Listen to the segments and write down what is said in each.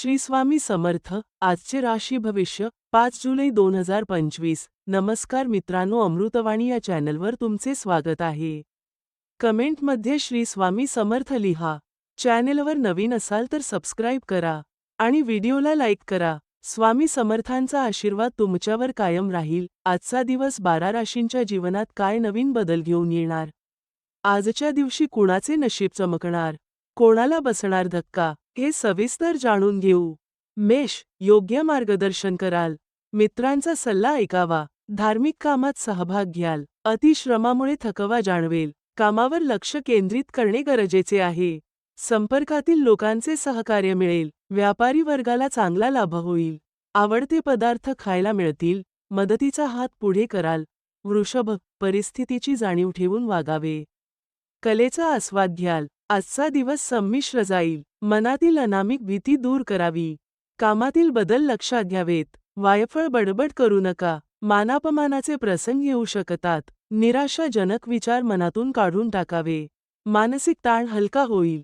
श्री स्वामी समर्थ आजचे राशी भविष्य पाच जुलै दोन हजार पंचवीस. नमस्कार मित्रांनो अमृतवाणी या चॅनलवर तुमचे स्वागत आहे. कमेंटमध्ये श्री स्वामी समर्थ लिहा. चॅनेलवर नवीन असाल तर सबस्क्राईब करा आणि व्हिडिओला लाईक करा. स्वामी समर्थांचा आशीर्वाद तुमच्यावर कायम राहील. आजचा दिवस बारा राशींच्या जीवनात काय नवीन बदल घेऊन येणार? आजच्या दिवशी कुणाचे नशीब चमकणार? कोणाला बसणार धक्का? हे सविस्तर जाणून घेऊ. मेष योग्य मार्गदर्शन कराल. मित्रांचा सल्ला ऐकावा. धार्मिक कामात सहभाग घ्याल. अतिश्रमामुळे थकवा जाणवेल. कामावर लक्ष केंद्रित करणे गरजेचे आहे. संपर्कातील लोकांचे सहकार्य मिळेल. व्यापारी वर्गाला चांगला लाभ होईल. आवडते पदार्थ खायला मिळतील. मदतीचा हात पुढे कराल. वृषभ परिस्थितीची जाणीव ठेवून वागावे. कलेचा आस्वाद घ्याल. आजचा दिवस संमिश्र जाईल. मनातील अनामिक भीती दूर करावी. कामातील बदल लक्षात घ्यावेत. वायफळ बडबड करू नका. मानापमानाचे प्रसंग येऊ शकतात. निराशाजनक विचार मनातून काढून टाकावे. मानसिक ताण हलका होईल.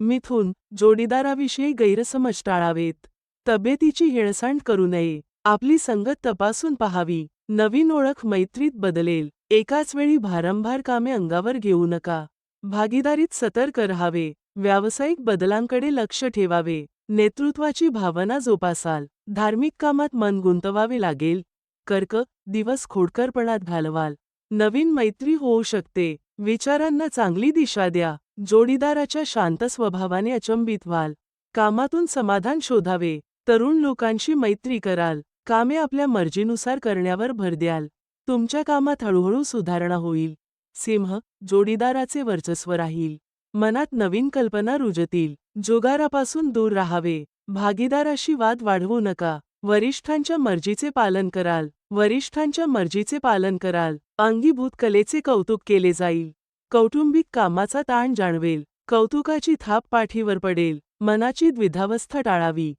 मिथून जोडीदाराविषयी गैरसमज टाळावेत. तब्येतीची हेळसांड करू नये. आपली संगत तपासून पहावी. नवीन ओळख मैत्रीत बदलेल. एकाच वेळी भारंभार कामे अंगावर घेऊ नका. भागीदारीत सतर्क रहावे. व्यावसायिक बदलांकडे लक्ष ठेवावे. नेतृत्वाची भावना जोपासाल. धार्मिक कामात मन गुंतवावे लागेल. कर्क दिवस खोडकरपणात घालवाल. नवीन मैत्री होऊ शकते. विचारांना चांगली दिशा द्या. जोडीदाराच्या शांत स्वभावाने अचंबित व्हाल. कामातून समाधान शोधावे. तरुण लोकांशी मैत्री कराल. कामे आपल्या मर्जीनुसार करण्यावर भर द्याल. तुमच्या कामात हळूहळू सुधारणा होईल. सिंह जोडीदाराचे वर्चस्व राहील. मनात नवीन कल्पना रुजतील. जोगारापासून दूर राहावे. भागीदाराशी वाद वाढवू नका. वरिष्ठांच्या मर्जीचे पालन कराल. वरिष्ठांच्या मर्जीचे पालन कराल. अंगीभूत कलेचे कौतुक केले जाईल. कौटुंबिक कामाचा ताण जाणवेल. कौतुकाची थाप पाठीवर पडेल. मनाची द्विधावस्था टाळावी.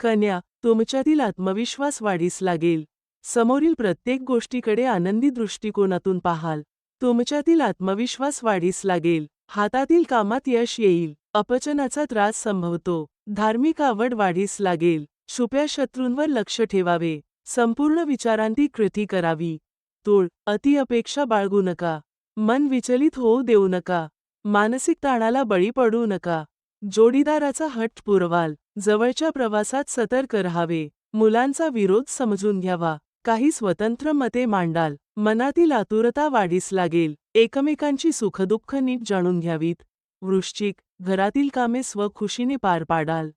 कन्या तुमच्यातील आत्मविश्वास वाढीस लागेल. समोरील प्रत्येक गोष्टीकडे आनंदी दृष्टिकोनातून पाहाल. तुमच्यातील आत्मविश्वास वाढीस लागेल. हातातील कामात यश येईल. अपचनाचा त्रास संभवतो. धार्मिक आवड वाढीस लागेल. छुप्या शत्रूंवर लक्ष ठेवावे. संपूर्ण विचारांती कृती करावी. तूळ अति अपेक्षा बाळगू नका. मन विचलित होऊ देऊ नका. मानसिक ताणाला बळी पडू नका. जोडीदाराचा हट पुरवाल. जवळच्या प्रवासात सतर्क रहावे. मुलांचा विरोध समजून घ्यावा. काही स्वतंत्र मते मांडाल. मनातील आतुरता वाढीस लागेल. एकमेकांची सुखदुःख नीट जाणून घ्यावीत. वृश्चिक घरातील कामे स्वखुशीने पार पाडाल.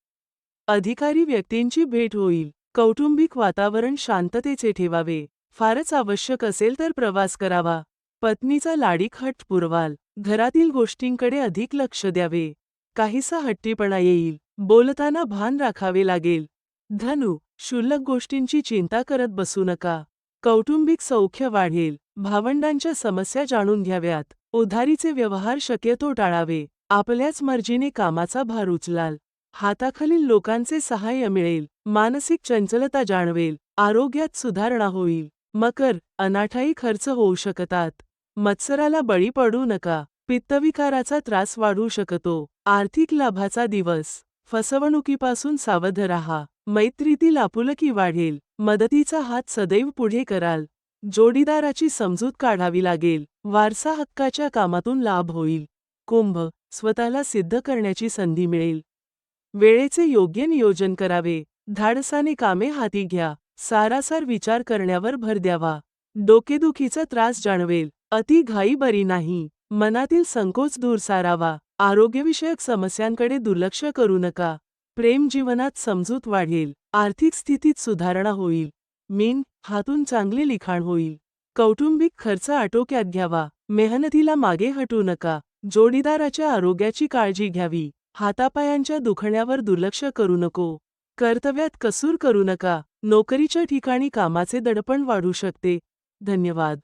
अधिकारी व्यक्तींची भेट होईल. कौटुंबिक वातावरण शांततेचे ठेवावे. फारच आवश्यक असेल तर प्रवास करावा. पत्नीचा लाडीक हट पुरवाल. घरातील गोष्टींकडे अधिक लक्ष द्यावे. काहीसा हट्टीपणा येईल. बोलताना भान राखावे लागेल. धनु क्षुल्लक गोष्टींची चिंता करत बसू नका. कौटुंबिक सौख्य वाढेल. भावंडांच्या समस्या जाणून घ्याव्यात. उधारीचे व्यवहार शक्यतो टाळावे. आपल्याच मर्जीने कामाचा भार उचलाल. हाताखालील लोकांचे सहाय्य मिळेल. मानसिक चंचलता जाणवेल. आरोग्यात सुधारणा होईल. मकर अनाठाई खर्च होऊ शकतात. मत्सराला बळी पडू नका. पित्तविकाराचा त्रास वाढू शकतो. आर्थिक लाभाचा दिवस. फसवणुकीपासून सावध रहा. मैत्रीतील आपुलकी वाढेल. मदतीचा हात सदैव पुढे कराल. जोडीदाराची समजूत काढावी लागेल. वारसा हक्काच्या कामातून लाभ होईल. कुंभ स्वतःला सिद्ध करण्याची संधी मिळेल. वेळेचे योग्य नियोजन करावे. धाडसाने कामे हाती घ्या. सारासार विचार करण्यावर भर द्यावा. डोकेदुखीचा त्रास जाणवेल. अति घाई बरी नाही. मनातील संकोच दूर सारावा. आरोग्यविषयक समस्यांकडे दुर्लक्ष करू नका. प्रेम जीवनात समजूत वाढेल. आर्थिक स्थितीत सुधारणा होईल. मीन हातून चांगले लिखाण होईल. कौटुंबिक खर्च आटोक्यात घ्यावा. मेहनतीला मागे हटू नका. जोडीदाराच्या आरोग्याची काळजी घ्यावी. हातापायांच्या दुखण्यावर दुर्लक्ष करू नको. कर्तव्यात कसूर करू नका. नोकरीच्या ठिकाणी कामाचे दडपण वाढू शकते. धन्यवाद.